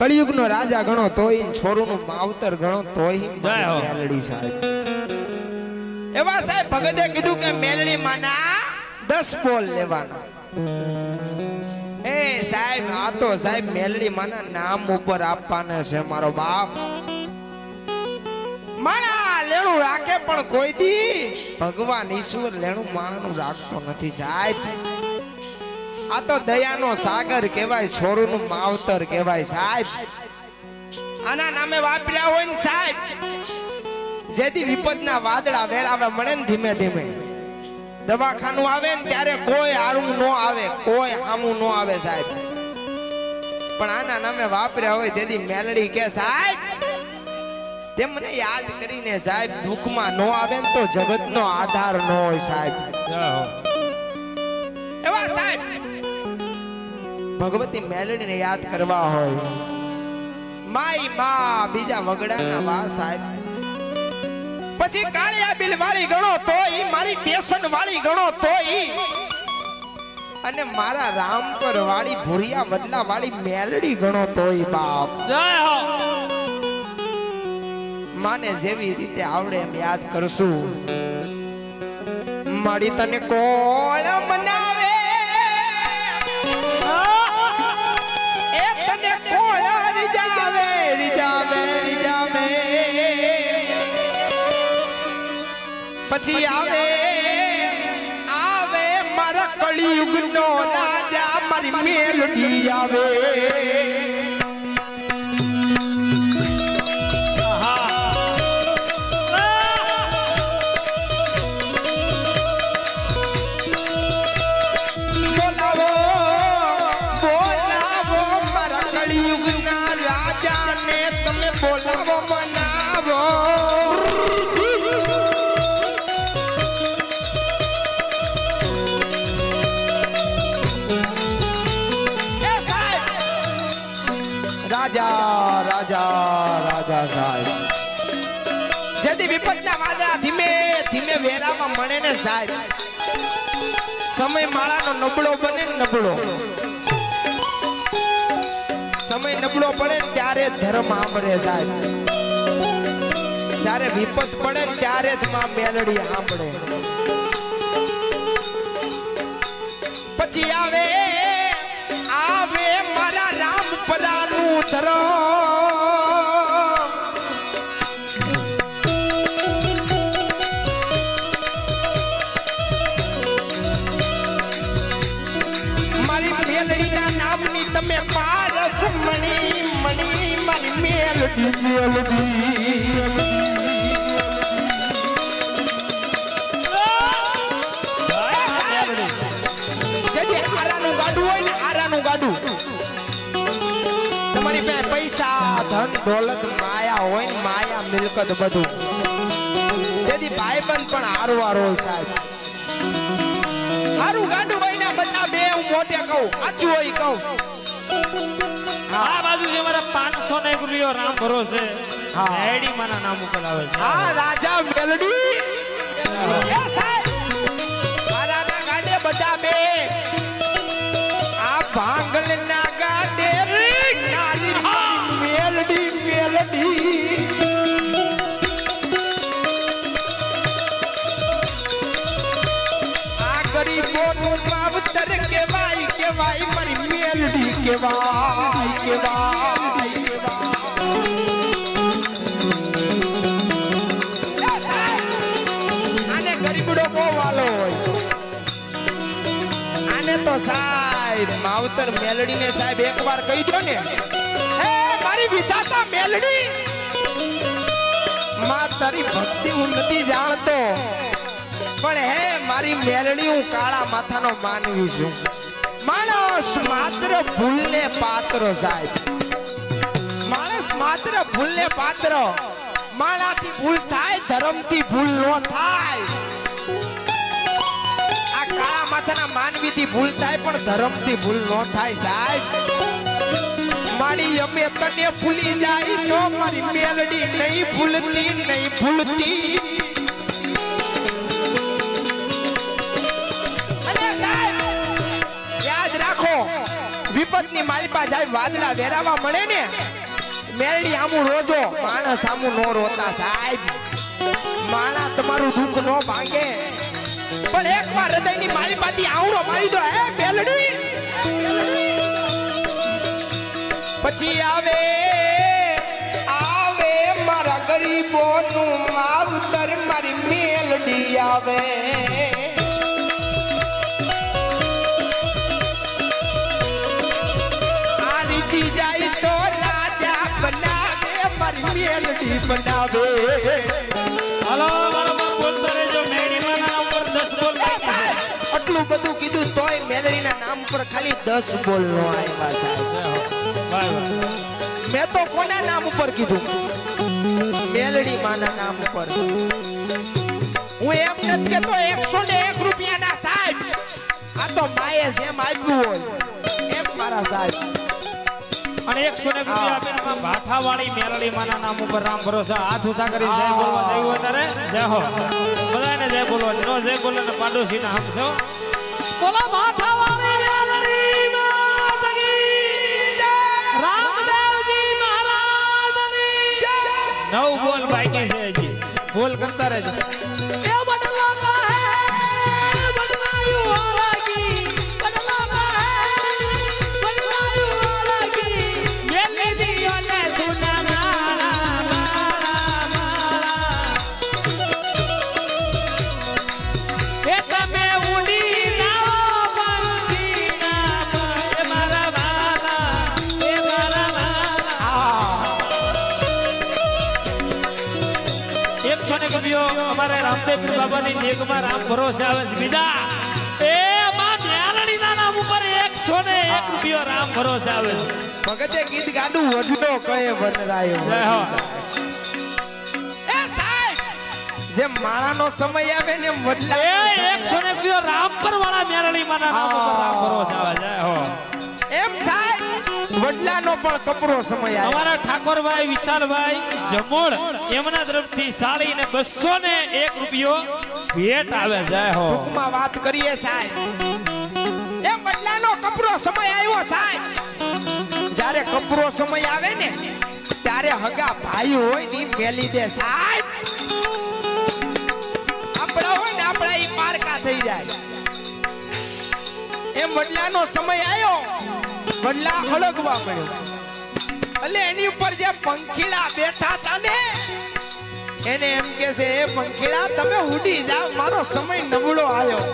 કળિયુગનો રાજા ગણો તોય છોરુનું માવતર ગણો તોય મેલડી સાહેબ. એવા સાહેબ ભગતે કીધું કે મેલડી માના દસ બોલ લેવાના. એ સાહેબ આ તો સાહેબ મેલડી માના નામ ઉપર આપવાના છે મારો બાપ. માણા લેણું રાખે પણ કોઈ દી ભગવાન ઈશ્વર લેણું માણાનું રાખતો નથી સાહેબ. આ તો દયાનો સાગર કહેવાય છોરુનું માવતર કહેવાય સાહેબ. આના નામે વાપર્યા હોય ને સાહેબ. જેથી વિપદના વાદળા વેરાવે મળે ને ધીમે ધીમે. દવાખાનું આવે ને ત્યારે કોઈ આરું ન આવે, કોઈ આમું ન આવે સાહેબ. પણ આના નામે વાપર્યા હોય તેથી મેલડી કે સાહેબ તે મને યાદ કરીને સાહેબ, દુઃખમાં ન આવે ને તો જગતનો આધાર ન હોય સાહેબ. ભગવતી મેલડીને યાદ કરવા હોય. માય મા બીજા વગડાના વા સાહેબ. પછી કાળિયા બિલ વાળી ગણો તો ઈ મારી ટેશન વાળી ગણો તો ઈ અને મારા રામપર વાળી ભુરિયા વડલા વાળી મેલડી ગણો તો ઈ બાપ. જય હો. માને જેવી રીતે આવડે એમ યાદ કરશું. મારી તને કોણ પછી આવે આવે મારા કળિયુગનો રાજા મારી મેલડી આવે. જેથી વિપતના વાદળા ધીમે ધીમે વેરામાં મળે ને સાહેબ. સમય માળાનો નબળો બને નબળો. સમય નબળો પડે ત્યારે ધર્મ આંબરે સાહેબ. જ્યારે વિપત પડે ત્યારે જ માં મેલડી સાંભળે. પછી આવે આવે મારા રામ પદાનું ધર્મ. તમે પારસ મણી મણી મારી મેલડી મેલડી તમારી પાસે પૈસા, ધન, દોલત, માયા હોય માયા, મિલકત બધું. જેથી ભાઈબંધ પણ હારવાર હોય સાહેબ હારું ગાડું હોય ને બધા બે હું મોટે કહું, સાચું હોય કહું. આ બાજુ જે મારા પાંચસો ને રૂપિયો રામ ભરોસે હા. મેડી મારા નામ ઉપર આવે છે. હા રાજા મેલડી. એ સાહેબ મારાના ગાડે બધા બે કહેવાય કહેવાય આને ગરીબડો બહુ વાલો હોય આને તો સાહેબ માવતર મેલડીને સાહેબ એકવાર કહી દો ને હે મારી વિધાતા મેલડી માં તારી ભક્તિ હું નથી જાણતો પણ હે મારી મેલડી હું કાળા માથાનો માનવી છું માણસ ભૂલને પાત્ર સાહેબ. માણસ માત્ર ભૂલને પાત્ર. માણાથી ભૂલ થાય, ધર્મથી ભૂલ ન થાય. આ કાળા માથાના માનવીથી ભૂલ થાય, પણ ધર્મથી ભૂલ ન થાય સાહેબ. મારી અમે તને ભૂલી જાય તો મારી મેલડી નહીં ભૂલતી નહીં ભૂલતી. વિપતની માલિપા જાય વાદળા વેરાવા મળે ને, મેરડી આમું રોજો, માણસ આમું નો રોતા સાહેબ. માણા તમારું દુઃખ નો ભાંગે. પણ એક વાર હૃદયની મારી પાતી આવડો મારી દો, હે બેલડી. પછી આવે આવે મારા ગરીબોનું માવતર, મારી મેલડી આવે. મારી બનાવે. હલો મારા બાપ બોલતા રહેજો મેડીમાં નામ ઉપર દસ બોલ આટલું બધું કીધું તોય મેલડીના નામ પર ખાલી દસ બોલ નો આવ્યા સાહેબ. મેં તો કોના નામ ઉપર કીધું? મેલડી માના નામ ઉપર. હું એમ નથી કેતો એકસો ને એક રૂપિયાના સાહેબ. આ તો માએ જેમ આપ્યું હોય. એમ મારા સાહેબ. અને એકસો ને રૂપિયા આપીને ભાઠાવાળી મેલડી માના નામ ઉપર રામ ભરોસા. હાથ ઊંચા કરી જય બોલવા જઈ હોય તારે? જય હો. બધાને જય બોલવા નો જય બોલે ને પાડોશી ના હમશો બોલા ભાઠાવાળી મહારાજની નવ બોલ બાકી છે હજી. બોલ કરતા રહેજો. ને કવિઓ અમારે રામદેવ બાબાની નેકમાં રામ ભરોસે આવે બીજા એ માં મેલડીના નામ ઉપર એકસો ને એક રૂપિયો રામ ભરોસે આવે ભગતે ગીત ગાડું વડલો કહે વનરાયો. સમય આવે ને વડલા એ એકસો ને કવિઓ રામ પર વાળા નામ ઉપર રામ ભરોસે આવે જય હો. એમ સાહેબ વડલાનો પણ કપરો સમય અમારા ઠાકોરભાઈ વિશાલભાઈ જમોડ એમના તરફથી સાડી ને બસો ને એક રૂપિયો ભેટ આવે જય હો. ટૂંકમાં વાત કરીએ સાહેબ. એ વડલાનો કપરો સમય આવ્યો સાહેબ. જ્યારે કપરો સમય આવે ને ત્યારે હગા ભાઈ હોયની મેલી દે સાહેબ. આપણા હોય ને આપણા ઈ પારકા થઈ જાય. એમ વડલાનો સમય આવ્યો. બદલા હળગવા પડ્યો. એટલે એની ઉપર જે પંખીડા બેઠા હતા ને, એને એમ કે છે, એ પંખીડા તમે ઉડી જાઓ, મારો સમય નબળો આવ્યો.